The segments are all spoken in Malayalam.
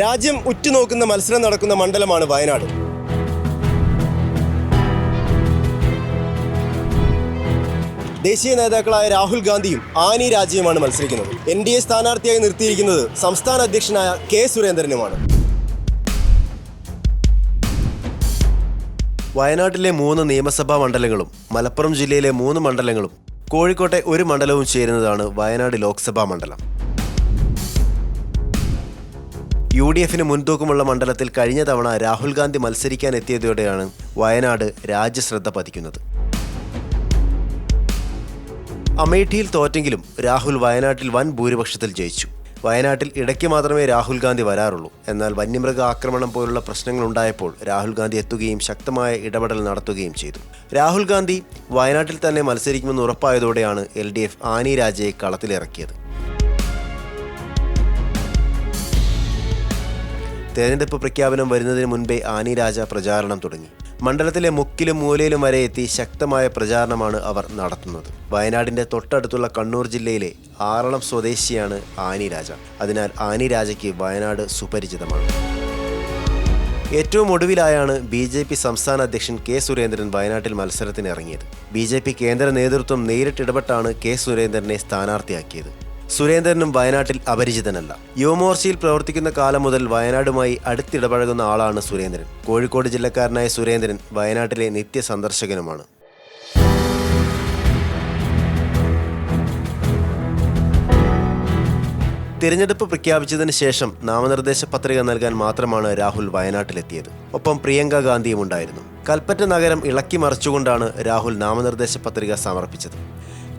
രാജ്യം ഉറ്റുനോക്കുന്ന മത്സരം നടക്കുന്ന മണ്ഡലമാണ് വയനാട്. ദേശീയ നേതാക്കളായ രാഹുൽ ഗാന്ധിയും ആനി രാജ്യവുമാണ് മത്സരിക്കുന്നത്. എൻ ഡി എ സ്ഥാനാർത്ഥിയായി നിർത്തിയിരിക്കുന്നത് സംസ്ഥാന അധ്യക്ഷനായ കെ സുരേന്ദ്രനുമാണ്. വയനാട്ടിലെ മൂന്ന് നിയമസഭാ മണ്ഡലങ്ങളും മലപ്പുറം ജില്ലയിലെ മൂന്ന് മണ്ഡലങ്ങളും കോഴിക്കോട്ടെ ഒരു മണ്ഡലവും ചേരുന്നതാണ് വയനാട് ലോക്സഭാ മണ്ഡലം. യു ഡി എഫിന് മുൻതൂക്കമുള്ള മണ്ഡലത്തിൽ കഴിഞ്ഞ തവണ രാഹുൽ ഗാന്ധി മത്സരിക്കാൻ എത്തിയതോടെയാണ് വയനാട് രാജ്യശ്രദ്ധ പതിക്കുന്നത്. അമേഠിയിൽ തോറ്റെങ്കിലും രാഹുൽ വയനാട്ടിൽ വൻ ഭൂരിപക്ഷത്തിൽ ജയിച്ചു. വയനാട്ടിൽ ഇടയ്ക്ക് മാത്രമേ രാഹുൽ ഗാന്ധി വരാറുള്ളൂ. എന്നാൽ വന്യമൃഗ ആക്രമണം പോലുള്ള പ്രശ്നങ്ങൾ ഉണ്ടായപ്പോൾ രാഹുൽ ഗാന്ധി എത്തുകയും ശക്തമായ ഇടപെടൽ നടത്തുകയും ചെയ്തു. രാഹുൽ ഗാന്ധി വയനാട്ടിൽ തന്നെ മത്സരിക്കുമെന്ന് ഉറപ്പായതോടെയാണ് എൽ ഡി എഫ് ആനി രാജയെ കളത്തിലിറക്കിയത്. തെരഞ്ഞെടുപ്പ് പ്രഖ്യാപനം വരുന്നതിന് മുൻപേ ആനി രാജ പ്രചാരണം തുടങ്ങി. മണ്ഡലത്തിലെ മുക്കിലും മൂലയിലും വരെ എത്തി ശക്തമായ പ്രചാരണമാണ് അവർ നടത്തുന്നത്. വയനാടിന്റെ തൊട്ടടുത്തുള്ള കണ്ണൂർ ജില്ലയിലെ ആറളം സ്വദേശിയാണ് ആനി രാജ. അതിനാൽ ആനി രാജയ്ക്ക് വയനാട് സുപരിചിതമാണ്. ഏറ്റവും ഒടുവിലായാണ് ബി ജെ പി സംസ്ഥാന അധ്യക്ഷൻ കെ സുരേന്ദ്രൻ വയനാട്ടിൽ മത്സരത്തിന് ഇറങ്ങിയത് ബി ജെ പി കേന്ദ്ര നേതൃത്വം നേരിട്ടിടപെട്ടാണ് കെ സുരേന്ദ്രനെ സ്ഥാനാർത്ഥിയാക്കിയത്. സുരേന്ദ്രനും വയനാട്ടിൽ അപരിചിതനല്ല. യുവമോർച്ചയിൽ പ്രവർത്തിക്കുന്ന കാലം മുതൽ വയനാടുമായി അടുത്തിടപഴകുന്ന ആളാണ് സുരേന്ദ്രൻ. കോഴിക്കോട് ജില്ലക്കാരനായ സുരേന്ദ്രൻ വയനാട്ടിലെ നിത്യ സന്ദർശകനുമാണ് തിരഞ്ഞെടുപ്പ് പ്രഖ്യാപിച്ചതിന് ശേഷം നാമനിർദ്ദേശ പത്രിക നൽകാൻ മാത്രമാണ് രാഹുൽ വയനാട്ടിലെത്തിയത്. ഒപ്പം പ്രിയങ്ക ഗാന്ധിയും ഉണ്ടായിരുന്നു. കൽപ്പറ്റ നഗരം ഇളക്കി മറിച്ചുകൊണ്ടാണ് രാഹുൽ നാമനിർദ്ദേശ പത്രിക സമർപ്പിച്ചത്.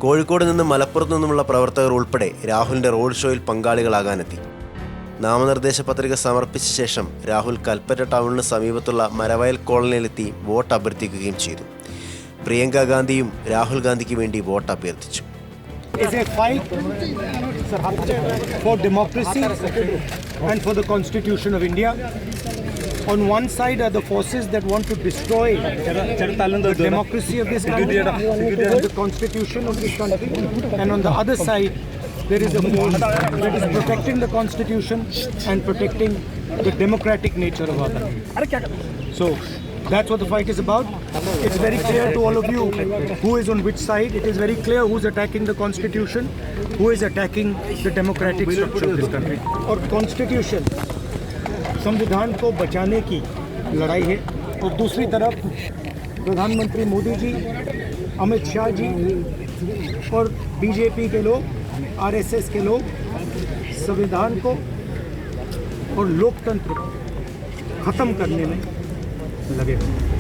കോഴിക്കോട് നിന്നും മലപ്പുറത്തു നിന്നുമുള്ള പ്രവർത്തകർ ഉൾപ്പെടെ രാഹുലിന്റെ റോഡ് ഷോയിൽ പങ്കാളികളാകാനെത്തി നാമനിർദ്ദേശ പത്രിക സമർപ്പിച്ച ശേഷം രാഹുൽ കൽപ്പറ്റ ടൗണിന് സമീപത്തുള്ള മരവയൽ കോളനിയിലെത്തി വോട്ട് അഭ്യർത്ഥിക്കുകയും ചെയ്തു പ്രിയങ്ക ഗാന്ധിയും രാഹുൽ ഗാന്ധിക്ക് വേണ്ടി വോട്ട് അഭ്യർത്ഥിച്ചു is a fight for democracy and for. On one side are the forces that want to destroy the democracy of this country, and the constitution of this country, and on the other side there is a force that is protecting the constitution and protecting the democratic nature of our country. So that's what the fight is about. It's very clear to all of you who is on which side. It is very clear who's attacking the constitution, who is attacking the democratic structure of this country. or constitution संविधान को बचाने की लड़ाई है और दूसरी तरफ प्रधानमंत्री मोदी जी अमित शाह जी और बीजेपी के लोग आरएसएस के लोग संविधान को और लोकतंत्र को खत्म करने में लगे हुए हैं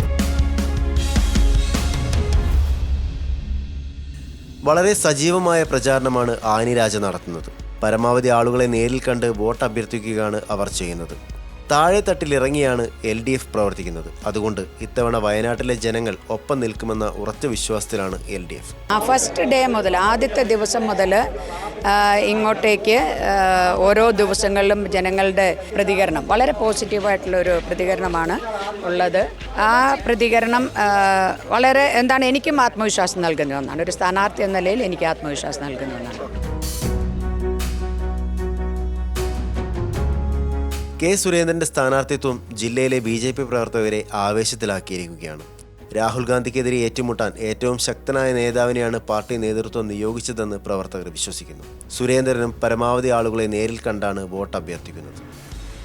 വളരെ സജീവമായ പ്രചാരണമാണ് ആനിരാജ നടത്തുന്നത് പരമാവധി ആളുകളെ നേരിൽ കണ്ട് വോട്ട് അഭ്യർത്ഥിക്കുകയാണ് അവർ ചെയ്യുന്നത് താഴെ തട്ടിൽ ഇറങ്ങിയാണ് എൽ ഡി എഫ് പ്രവർത്തിക്കുന്നത്. അതുകൊണ്ട് ഇത്തവണ വയനാട്ടിലെ ജനങ്ങൾ ഒപ്പം നിൽക്കുമെന്ന ഉറച്ച വിശ്വാസത്തിലാണ് L D F. First day മുതൽ ആദ്യത്തെ ദിവസം മുതൽ ഇങ്ങോട്ടേക്ക് ഓരോ ദിവസങ്ങളിലും ജനങ്ങളുടെ പ്രതികരണം വളരെ പോസിറ്റീവായിട്ടുള്ള ഒരു പ്രതികരണമാണ് ഉള്ളത്. ആ പ്രതികരണം വളരെ എന്താണ് എനിക്കും ആത്മവിശ്വാസം നൽകുന്ന ഒന്നാണ്. ഒരു സ്ഥാനാർത്ഥി എന്ന നിലയിൽ എനിക്ക് ആത്മവിശ്വാസം നൽകുന്ന ഒന്നാണ്. കെ സുരേന്ദ്രന്റെ സ്ഥാനാർത്ഥിത്വം ജില്ലയിലെ ബി ജെ പി പ്രവർത്തകരെ ആവേശത്തിലാക്കിയിരിക്കുകയാണ്. രാഹുൽ ഗാന്ധിക്കെതിരെ ഏറ്റുമുട്ടാൻ ഏറ്റവും ശക്തനായ നേതാവിനെയാണ് പാർട്ടി നേതൃത്വം നിയോഗിച്ചതെന്ന് പ്രവർത്തകർ വിശ്വസിക്കുന്നു. സുരേന്ദ്രനും പരമാവധി ആളുകളെ നേരിൽ കണ്ടാണ് വോട്ട് അഭ്യർത്ഥിക്കുന്നത്.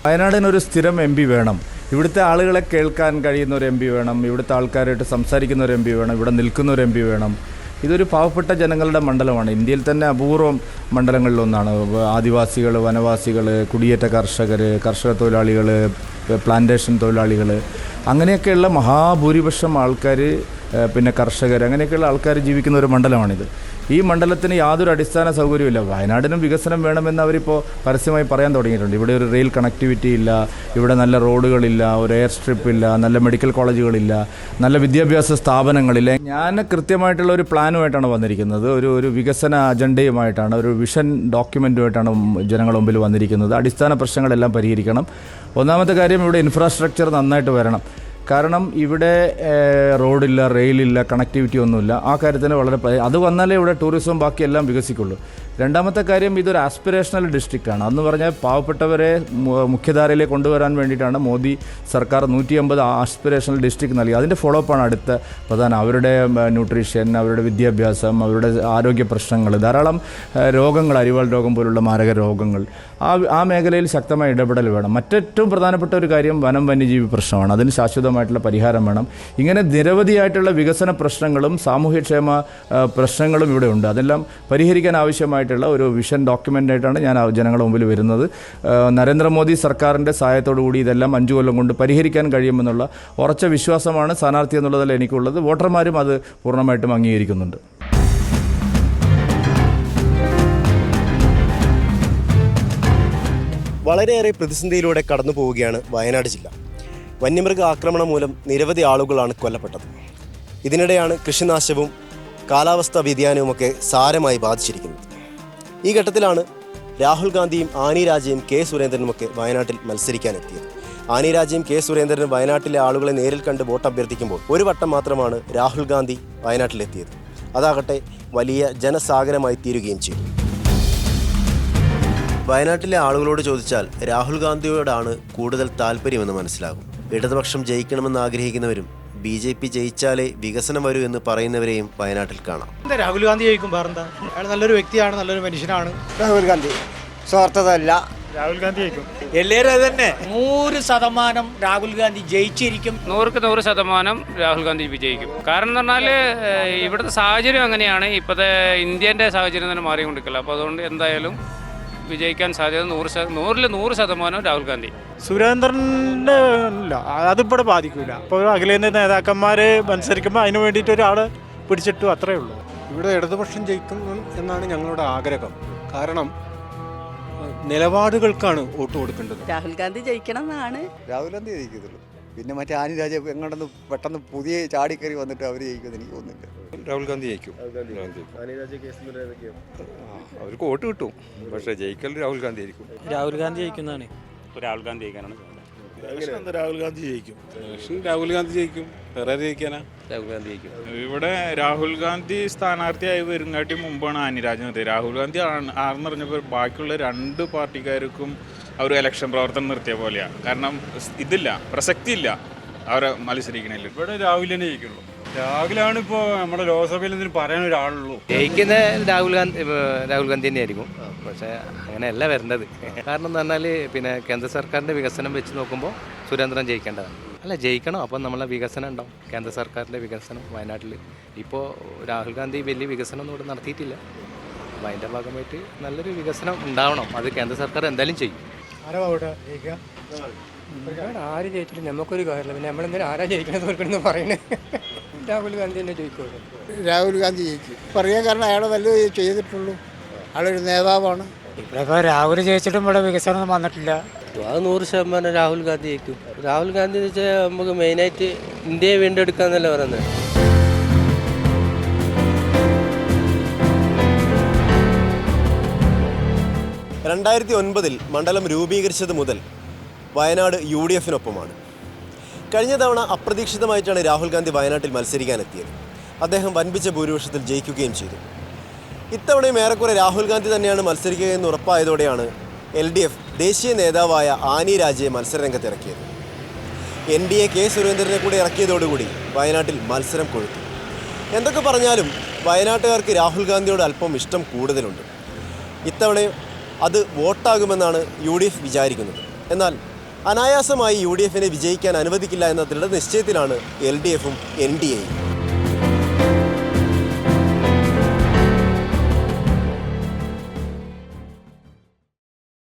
വയനാടിനൊരു സ്ഥിരം എം പി വേണം. ഇവിടുത്തെ ആളുകളെ കേൾക്കാൻ കഴിയുന്ന ഒരു എം പി വേണം. ഇവിടുത്തെ ആൾക്കാരായിട്ട് സംസാരിക്കുന്ന ഒരു എം പി വേണം. ഇവിടെ നിൽക്കുന്ന ഒരു എം പി വേണം. ഇതൊരു പാവപ്പെട്ട ജനങ്ങളുടെ മണ്ഡലമാണ്. ഇന്ത്യയിൽ തന്നെ അപൂർവം മണ്ഡലങ്ങളിലൊന്നാണ്. ആദിവാസികൾ വനവാസികൾ കുടിയേറ്റ കർഷകർ കർഷക തൊഴിലാളികൾ പ്ലാന്റേഷൻ തൊഴിലാളികൾ അങ്ങനെയൊക്കെയുള്ള മഹാഭൂരിപക്ഷം ആൾക്കാർ പിന്നെ കർഷകർ അങ്ങനെയൊക്കെയുള്ള ആൾക്കാർ ജീവിക്കുന്ന ഒരു മണ്ഡലമാണിത്. ഈ മണ്ഡലത്തിന് യാതൊരു അടിസ്ഥാന സൗകര്യമില്ല വയനാടിനും വികസനം വേണമെന്ന് അവരിപ്പോൾ പരസ്യമായി പറയാൻ തുടങ്ങിയിട്ടുണ്ട്. ഇവിടെ ഒരു റെയിൽ കണക്ടിവിറ്റി ഇല്ല. ഇവിടെ നല്ല റോഡുകളില്ല. ഒരു എയർ സ്ട്രിപ്പ് ഇല്ല. നല്ല മെഡിക്കൽ കോളേജുകളില്ല. നല്ല വിദ്യാഭ്യാസ സ്ഥാപനങ്ങളില്ല. ഞാൻ കൃത്യമായിട്ടുള്ള ഒരു പ്ലാനുമായിട്ടാണ് വന്നിരിക്കുന്നത്. ഒരു ഒരു വികസന അജണ്ടയുമായിട്ടാണ് ഒരു വിഷൻ ഡോക്യുമെന്റുമായിട്ടാണ് ജനങ്ങളുടെ മുമ്പിൽ വന്നിരിക്കുന്നത്. അടിസ്ഥാന പ്രശ്നങ്ങളെല്ലാം പരിഹരിക്കണം. ഒന്നാമത്തെ കാര്യം ഇവിടെ ഇൻഫ്രാസ്ട്രക്ചർ നന്നായിട്ട് വരണം. കാരണം ഇവിടെ റോഡില്ല റെയിലില്ല കണക്ടിവിറ്റി ഒന്നുമില്ല. ആ കാര്യത്തിന് വളരെ അത് വന്നാലേ ഇവിടെ ടൂറിസവും ബാക്കിയെല്ലാം വികസിക്കുള്ളൂ. രണ്ടാമത്തെ കാര്യം ഇതൊരു ആസ്പിറേഷണൽ ഡിസ്ട്രിക്റ്റാണ് അന്ന് പറഞ്ഞാൽ പാവപ്പെട്ടവരെ മുഖ്യധാരയിലേക്ക് കൊണ്ടുവരാൻ വേണ്ടിയിട്ടാണ് മോദി സർക്കാർ നൂറ്റി അമ്പത് ആസ്പിറേഷണൽ ഡിസ്ട്രിക്ട് നൽകി. അതിന്റെ ഫോളോ അപ്പാണ് അടുത്ത പ്രധാനം അവരുടെ ന്യൂട്രീഷൻ അവരുടെ വിദ്യാഭ്യാസം അവരുടെ ആരോഗ്യ പ്രശ്നങ്ങൾ ധാരാളം രോഗങ്ങൾ അരിവാൾ രോഗം പോലുള്ള മാരക രോഗങ്ങൾ. ആ ആ മേഖലയിൽ ശക്തമായ ഇടപെടൽ വേണം. മറ്റേറ്റവും പ്രധാനപ്പെട്ട ഒരു കാര്യം വനം വന്യജീവി പ്രശ്നമാണ്. അതിന് ശാശ്വതമായിട്ടുള്ള പരിഹാരം വേണം. ഇങ്ങനെ നിരവധിയായിട്ടുള്ള വികസന പ്രശ്നങ്ങളും സാമൂഹ്യക്ഷേമ പ്രശ്നങ്ങളും ഇവിടെ ഉണ്ട്. അതെല്ലാം പരിഹരിക്കാൻ ആവശ്യമായിട്ടുള്ള ഒരു വിഷൻ ഡോക്യുമെന്റായിട്ടാണ് ഞാൻ ജനങ്ങളുടെ മുമ്പിൽ വരുന്നത്. നരേന്ദ്രമോദി സർക്കാരിന്റെ കൂടി ഇതെല്ലാം അഞ്ചു കൊല്ലം കൊണ്ട് പരിഹരിക്കാൻ കഴിയുമെന്നുള്ള ഉറച്ച വിശ്വാസമാണ് സ്ഥാനാർത്ഥി എന്നുള്ളതിൽ എനിക്കുള്ളത്. വോട്ടർമാരും അത് പൂർണമായിട്ടും അംഗീകരിക്കുന്നുണ്ട്. വളരെയേറെ പ്രതിസന്ധിയിലൂടെ കടന്നു പോവുകയാണ് വയനാട് ജില്ല. വന്യമൃഗ ആക്രമണം മൂലം നിരവധി ആളുകളാണ് കൊല്ലപ്പെട്ടത്. ഇതിനിടെയാണ് കൃഷിനാശവും കാലാവസ്ഥാ വ്യതിയാനവുമൊക്കെ സാരമായി ബാധിച്ചിരിക്കുന്നത്. ഈ ഘട്ടത്തിലാണ് രാഹുൽ ഗാന്ധിയും ആനി രാജയും കെ സുരേന്ദ്രനും ഒക്കെ വയനാട്ടിൽ മത്സരിക്കാനെത്തിയത്. ആനി രാജയും കെ സുരേന്ദ്രനും വയനാട്ടിലെ ആളുകളെ നേരിൽ കണ്ട് വോട്ട് അഭ്യർത്ഥിക്കുമ്പോൾ ഒരു വട്ടം മാത്രമാണ് രാഹുൽ ഗാന്ധി വയനാട്ടിലെത്തിയത്. അതാകട്ടെ വലിയ ജനസാഗരമായി തീരുകയും ചെയ്തു. വയനാട്ടിലെ ആളുകളോട് ചോദിച്ചാൽ രാഹുൽ ഗാന്ധിയോടാണ് കൂടുതൽ താല്പര്യമെന്ന് മനസ്സിലാകും. ഇടതുപക്ഷം ജയിക്കണമെന്ന് ആഗ്രഹിക്കുന്നവരും ബി ജെ പി ജയിച്ചാലേ വികസനം വരൂ എന്ന് പറയുന്നവരെയും വയനാട്ടിൽ കാണാം. എന്താ രാഹുൽ ഗാന്ധി ജയിക്കും വേറെന്താ അയാൾ നല്ലൊരു വ്യക്തിയാണ് നല്ലൊരു മനുഷ്യനാണ്. രാഹുൽ ഗാന്ധി സ്വാർത്ഥതല്ല രാഹുൽ ഗാന്ധി ജയിക്കും എല്ലാവരും അത് തന്നെ. നൂറ് ശതമാനം രാഹുൽ ഗാന്ധി ജയിച്ചിരിക്കും. നൂറുക്ക് നൂറ് ശതമാനം രാഹുൽ ഗാന്ധി വിജയിക്കും. കാരണം എന്ന് പറഞ്ഞാൽ ഇവിടുത്തെ സാഹചര്യം അങ്ങനെയാണ്. ഇപ്പോഴത്തെ ഇന്ത്യന്റെ സാഹചര്യം തന്നെ മാറിക്കൊണ്ടിരിക്കില്ല. അപ്പോൾ അതുകൊണ്ട് എന്തായാലും വിജയിക്കാൻ സാധ്യത നൂറ് നൂറിൽ നൂറ് ശതമാനം രാഹുൽ ഗാന്ധി. സുരേന്ദ്രന്റെ ഇല്ല അതിപ്പോടെ ബാധിക്കൂല. ഇപ്പോൾ അഖിലേന്ത്യ നേതാക്കന്മാർ മത്സരിക്കുമ്പോൾ അതിന് വേണ്ടിയിട്ട് ഒരാൾ പിടിച്ചിട്ടു അത്രേ ഉള്ളൂ. ഇവിടെ ഇടതുപക്ഷം ജയിക്കും എന്നാണ് ഞങ്ങളുടെ ആഗ്രഹം. കാരണം നിലപാടുകൾക്കാണ് വോട്ട് കൊടുക്കേണ്ടത്. രാഹുൽ ഗാന്ധി ജയിക്കണം എന്നാണ് രാഹുൽ ഗാന്ധി ജയിക്കത്തുള്ളൂ. പിന്നെ മറ്റേ ആനി രാജ എങ്ങോട്ടൊന്ന് പെട്ടെന്ന് പുതിയ ചാടിക്കറി വന്നിട്ട് അവർ ജയിക്കുമെന്ന് എനിക്ക് തോന്നുന്നില്ല. രാഹുൽ ഗാന്ധി ജയിക്കും അവർക്ക് വോട്ട് കിട്ടും പക്ഷേ ജയിക്കൽ രാഹുൽ ഗാന്ധി ആയിരിക്കും രാഹുൽ ഗാന്ധി ജയിക്കുന്നതാണ് രാഹുൽ ഗാന്ധി ജയിക്കാനാണ് രാഹുൽ ഗാന്ധി ജയിക്കും രാഹുൽ ഗാന്ധി ജയിക്കും വേറെ ജയിക്കാനാ രാഹുൽ ഗാന്ധി ജയിക്കും ഇവിടെ രാഹുൽ ഗാന്ധി സ്ഥാനാർത്ഥിയായി വരുങ്ങാട്ടി മുമ്പാണ് ആനിരാജ് എത്തിയത് രാഹുൽ ഗാന്ധി ആണ് ആർന്നറിഞ്ഞപ്പോൾ ബാക്കിയുള്ള രണ്ട് പാർട്ടിക്കാർക്കും അവർ ഇലക്ഷൻ പ്രവർത്തനം നിർത്തിയ പോലെയാണ് കാരണം ഇതില്ല പ്രസക്തി ഇല്ല അവരെ മത്സരിക്കണില്ല ഇവിടെ രാഹുലിനെ ജയിക്കുള്ളൂ രാഹുലാണ് ഇപ്പോൾ നമ്മുടെ ലോക്സഭയിൽ എന്തിനും പറയാൻ ഒരാളുള്ളൂ. ജയിക്കുന്ന രാഹുൽ ഗാന്ധി രാഹുൽ ഗാന്ധി തന്നെയായിരിക്കും. പക്ഷേ അങ്ങനെയല്ല വരേണ്ടത്. കാരണം എന്ന് പറഞ്ഞാൽ പിന്നെ കേന്ദ്ര സർക്കാരിന്റെ വികസനം വെച്ച് നോക്കുമ്പോൾ സുരേന്ദ്രൻ ജയിക്കേണ്ടതാണ്. അല്ല ജയിക്കണം? അപ്പം നമ്മളെ വികസനം ഉണ്ടാവും. കേന്ദ്ര സർക്കാരിന്റെ വികസനം വയനാട്ടിൽ. ഇപ്പോൾ രാഹുൽ ഗാന്ധി വലിയ വികസനം ഒന്നും ഇവിടെ നടത്തിയിട്ടില്ല. അപ്പം അതിന്റെ ഭാഗമായിട്ട് നല്ലൊരു വികസനം ഉണ്ടാവണം. അത് കേന്ദ്ര സർക്കാർ എന്തായാലും ചെയ്യും. ആരാ അവിടെ ജയിക്കുക ആര് ജയിച്ചില്ല നമുക്കൊരു കാര്യമില്ല. പിന്നെ നമ്മളെന്തായാലും ആരാ ജയിക്കണത് തോൽക്കണമെന്ന് പറയണേ. രാഹുൽ ഗാന്ധി തന്നെ ജയിക്കുള്ളൂ. രാഹുൽ ഗാന്ധി ജയിക്കും പറയാൻ കാരണം അയാൾ നല്ലത് ചെയ്തിട്ടുള്ളൂ. അയാളൊരു നേതാവാണ്. ഇവിടെ രാഹുൽ ജയിച്ചിട്ടും ഇവിടെ വികസനം വന്നിട്ടില്ല. അത് നൂറ് ശതമാനം രാഹുൽ ഗാന്ധി ജയിക്കും. രാഹുൽ ഗാന്ധി എന്ന് വെച്ചാൽ നമുക്ക് മെയിനായിട്ട് ഇന്ത്യയെ വീണ്ടെടുക്കാന്നല്ലേ പറയുന്നത്. രണ്ടായിരത്തി ഒൻപതിൽ മണ്ഡലം രൂപീകരിച്ചത് മുതൽ വയനാട് യു ഡി എഫിനൊപ്പമാണ്. കഴിഞ്ഞ തവണ അപ്രതീക്ഷിതമായിട്ടാണ് രാഹുൽ ഗാന്ധി വയനാട്ടിൽ മത്സരിക്കാനെത്തിയത്. അദ്ദേഹം വൻപിച്ച ഭൂരിപക്ഷത്തിൽ ജയിക്കുകയും ചെയ്തു. ഇത്തവണയും ഏറെക്കുറെ രാഹുൽ ഗാന്ധി തന്നെയാണ് മത്സരിക്കുക എന്ന് ഉറപ്പായതോടെയാണ് എൽ ഡി എഫ് ദേശീയ നേതാവായ ആനി രാജയെ മത്സരരംഗത്തിറക്കിയത്. എൻ ഡി എ കെ സുരേന്ദ്രനെ കൂടി ഇറക്കിയതോടുകൂടി വയനാട്ടിൽ മത്സരം കൊഴുത്തു. എന്തൊക്കെ പറഞ്ഞാലും വയനാട്ടുകാർക്ക് രാഹുൽ ഗാന്ധിയോട് അല്പം ഇഷ്ടം കൂടുതലുണ്ട്. ഇത്തവണയും അത് വോട്ടാകുമെന്നാണ് യു ഡി എഫ് വിചാരിക്കുന്നത്. എന്നാൽ അനായാസമായി യു ഡി എഫിനെ വിജയിക്കാൻ അനുവദിക്കില്ല എന്ന ദൃഢനിശ്ചയത്തിലാണ് എൽ ഡി എഫും എൻ ഡി എയും.